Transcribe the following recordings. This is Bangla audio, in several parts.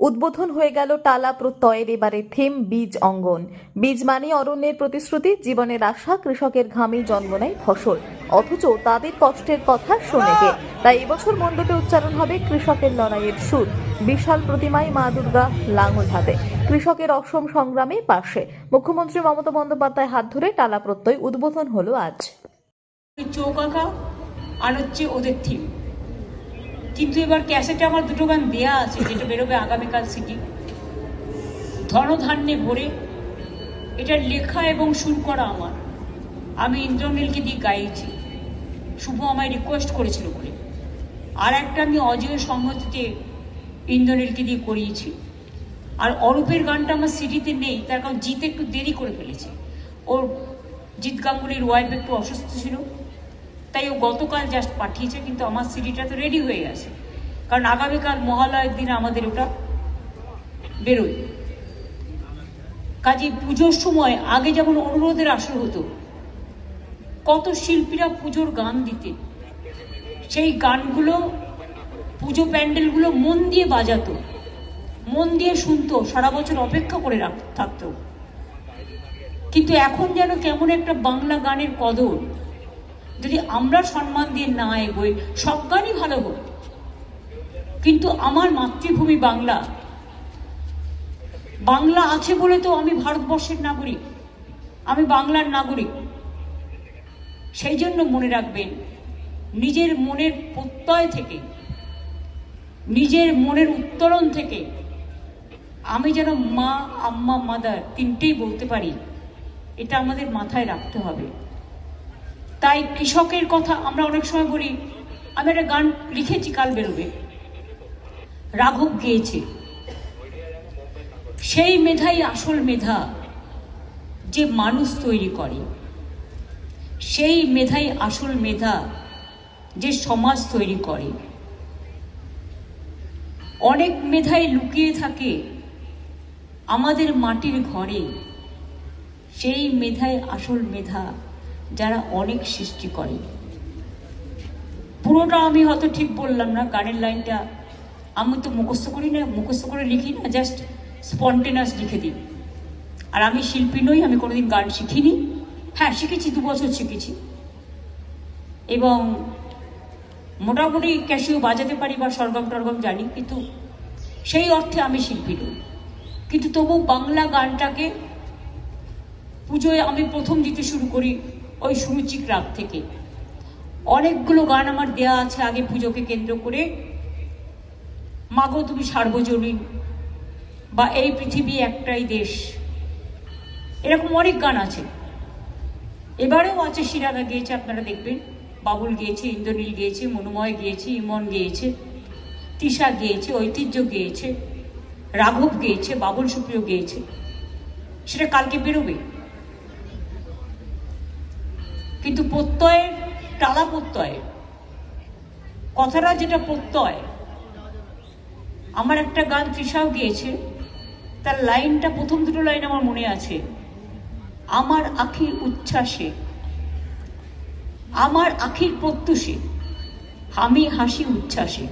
উদ্বোধন হয়ে গেল টালা প্রত্যয়ের এবারে থিম বীজ অঙ্গন। বীজ মানে অরণ্যের প্রতিশ্রুতি, জীবনের আশা, কৃষকের ঘামে জন্ম নেয় ফসল। অথচ তাদের কষ্টের কথা শোনে কে? তাই এবছর মণ্ডপে উচ্চারণ হবে কৃষকের লড়াইয়ের সুর। বিশাল প্রতিমায় মা দুর্গা লাঙল হাতে। কৃষকের অসম সংগ্রামে পাশে। মুখ্যমন্ত্রী মমতা বন্দ্যোপাধ্যায় হাত ধরে টালা প্রত্যয় উদ্বোধন হলো আজ। চৌকাকা আর হচ্ছে ওদের থিম। কিন্তু এবার ক্যাসেটে আমার দুটো গান দেয়া আছে, যেটা বেরোবে আগামীকাল সিটি। ধনধান্যে ভরে এটা লেখা এবং সুর করা আমার। আমি ইন্দ্রনীলকে দিয়ে গাইছি। শুভ আমায় রিকোয়েস্ট করেছিল বলে। আর একটা আমি অজয় সংহতিতে ইন্দ্রনীলকে দিয়ে করিয়েছি। আর অরূপের গানটা আমার সিডিতে নেই, তার কারণ জিত একটু দেরি করে ফেলেছে। ওর জিৎ গাঙ্গুলির ওয়াইফ একটু অসুস্থ ছিল। তাই ও গতকাল জাস্ট পাঠিয়েছে, কিন্তু আমার সিডিটা তো রেডি হয়ে গেছে। কারণ আগামীকাল মহালয়ের দিন আমাদের ওটা বেরোয়। কাজে পুজোর সময় আগে যেমন অনুরোধের আসর হতো, কত শিল্পীরা পুজোর গান দিতে। সেই গানগুলো, পুজো প্যান্ডেলগুলো মন দিয়ে বাজাতো, মন দিয়ে শুনতো, সারা বছর অপেক্ষা করে থাকতো। কিন্তু এখন যেন কেমন একটা বাংলা গানের কদর যদি আমরা সম্মান দিয়ে না এগোই সব গানই ভালো হোক। কিন্তু আমার মাতৃভূমি বাংলা। বাংলা আছে বলে তো আমি ভারতবর্ষের নাগরিক। আমি বাংলার নাগরিক। সেই জন্য মনে রাখবেন, নিজের মনের প্রত্যয় থেকে, নিজের মনের উত্তরণ থেকে আমি যেন মা, আম্মা, মাদার তিনটেই বলতে পারি। এটা আমাদের মাথায় রাখতে হবে। তাই কৃষকের কথা আমরা অনেক সময় বলি, আমি একটা গান লিখেছি, কাল বেরোবে। রাঘব গেয়েছে। সেই মেধাই আসল মেধা যে মানুষ তৈরি করে। সেই মেধাই আসল মেধা যে সমাজ তৈরি করে। অনেক মেধাই লুকিয়ে থাকে আমাদের মাটির ঘরে। সেই মেধাই আসল মেধা যারা অনেক সৃষ্টি করে। পুরোটা আমি হয়তো ঠিক বললাম না, গানের লাইনটা আমি তো মুখস্থ করি না, মুখস্থ করে লিখি না জাস্ট স্পন্টেনাস লিখে দিই। আর আমি শিল্পী নই, আমি কোনোদিন গান শিখিনি। হ্যাঁ শিখেছি, দু বছর শিখেছি। এবং মোটামুটি ক্যাশিও বাজাতে পারি বা সরগম টরগম জানি, কিন্তু সেই অর্থে আমি শিল্পী নই। কিন্তু তবু বাংলা গানটাকে পুজোয় আমি প্রথম দিতে শুরু করি ওই সুরুচিক রাগ থেকে। অনেকগুলো গান আমার দেয়া আছে আগে পুজোকে কেন্দ্র করে। মাগো তুমি সার্বজনীন বা এই পৃথিবী একটাই দেশ। এরকম অনেক গান আছে। এবারেও আছে শিরাগা গিয়েছে, আপনারা দেখবেন। বাবুল গিয়েছে, ইন্দ্রনীল গিয়েছে, মনুময় গিয়েছে, ইমন গিয়েছে তিশা গিয়েছে, ঐতিহ্য গিয়েছে, রাঘব গিয়েছে, বাবুল সুপ্রিয় গিয়েছে। সেটা কালকে বেরোবে। কিন্তু প্রত্যয়ের টালা প্রত্যয়। কথাটা যেটা প্রত্যয়, আমার একটা গান তৃষাও গিয়েছে, তার লাইনটা প্রথম দুটো লাইন আমার মনে আছে। আমার আখির উচ্ছ্বাসে, আমার আখির প্রত্যুষে, আমি হাসি উচ্ছ্বাসে।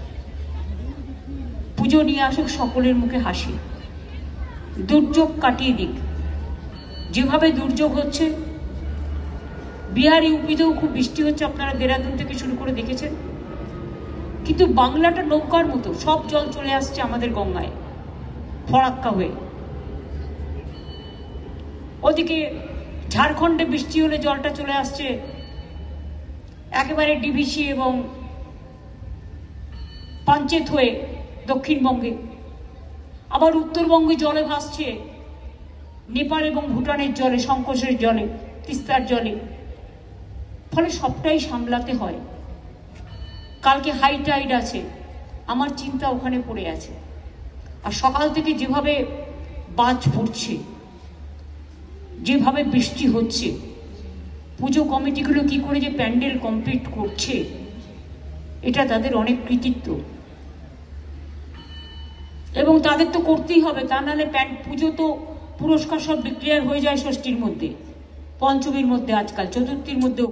পুজো নিয়ে আসুক সকলের মুখে হাসি। দুর্যোগ কাটিয়ে দিক। যেভাবে দুর্যোগ হচ্ছে বিহার ইউপিতেও খুব বৃষ্টি হচ্ছে, আপনারা দেরাদুন থেকে শুরু করে দেখেছেন। কিন্তু বাংলাটা নৌকার মতো, সব জল চলে আসছে আমাদের গঙ্গায়, ফরাক্কা হয়ে। ওদিকে ঝাড়খণ্ডে বৃষ্টি হলে জলটা চলে আসছে একেবারে ডিভিসি এবং পাঞ্চেত হয়ে দক্ষিণবঙ্গে। আবার উত্তরবঙ্গে জলে ভাসছে, নেপাল এবং ভুটানের জলে সংকোচের জলে, তিস্তার জলে। ফলে সবটাই সামলাতে হয়। কালকে হাই টাইড আছে, আমার চিন্তা ওখানে পড়ে আছে। আর সকাল থেকে যেভাবে বাজ পড়ছে, যেভাবে বৃষ্টি হচ্ছে, পুজো কমিটিগুলো কি করে যে প্যান্ডেল কমপ্লিট করছে, এটা তাদের অনেক কৃতিত্ব। এবং তাদের তো করতেই হবে, তা নাহলে পুজো তো পুরস্কার সব ডিক্লেয়ার হয়ে যায় ষষ্ঠীর মধ্যে, পঞ্চমীর মধ্যে আজকাল, চতুর্থীর মধ্যেও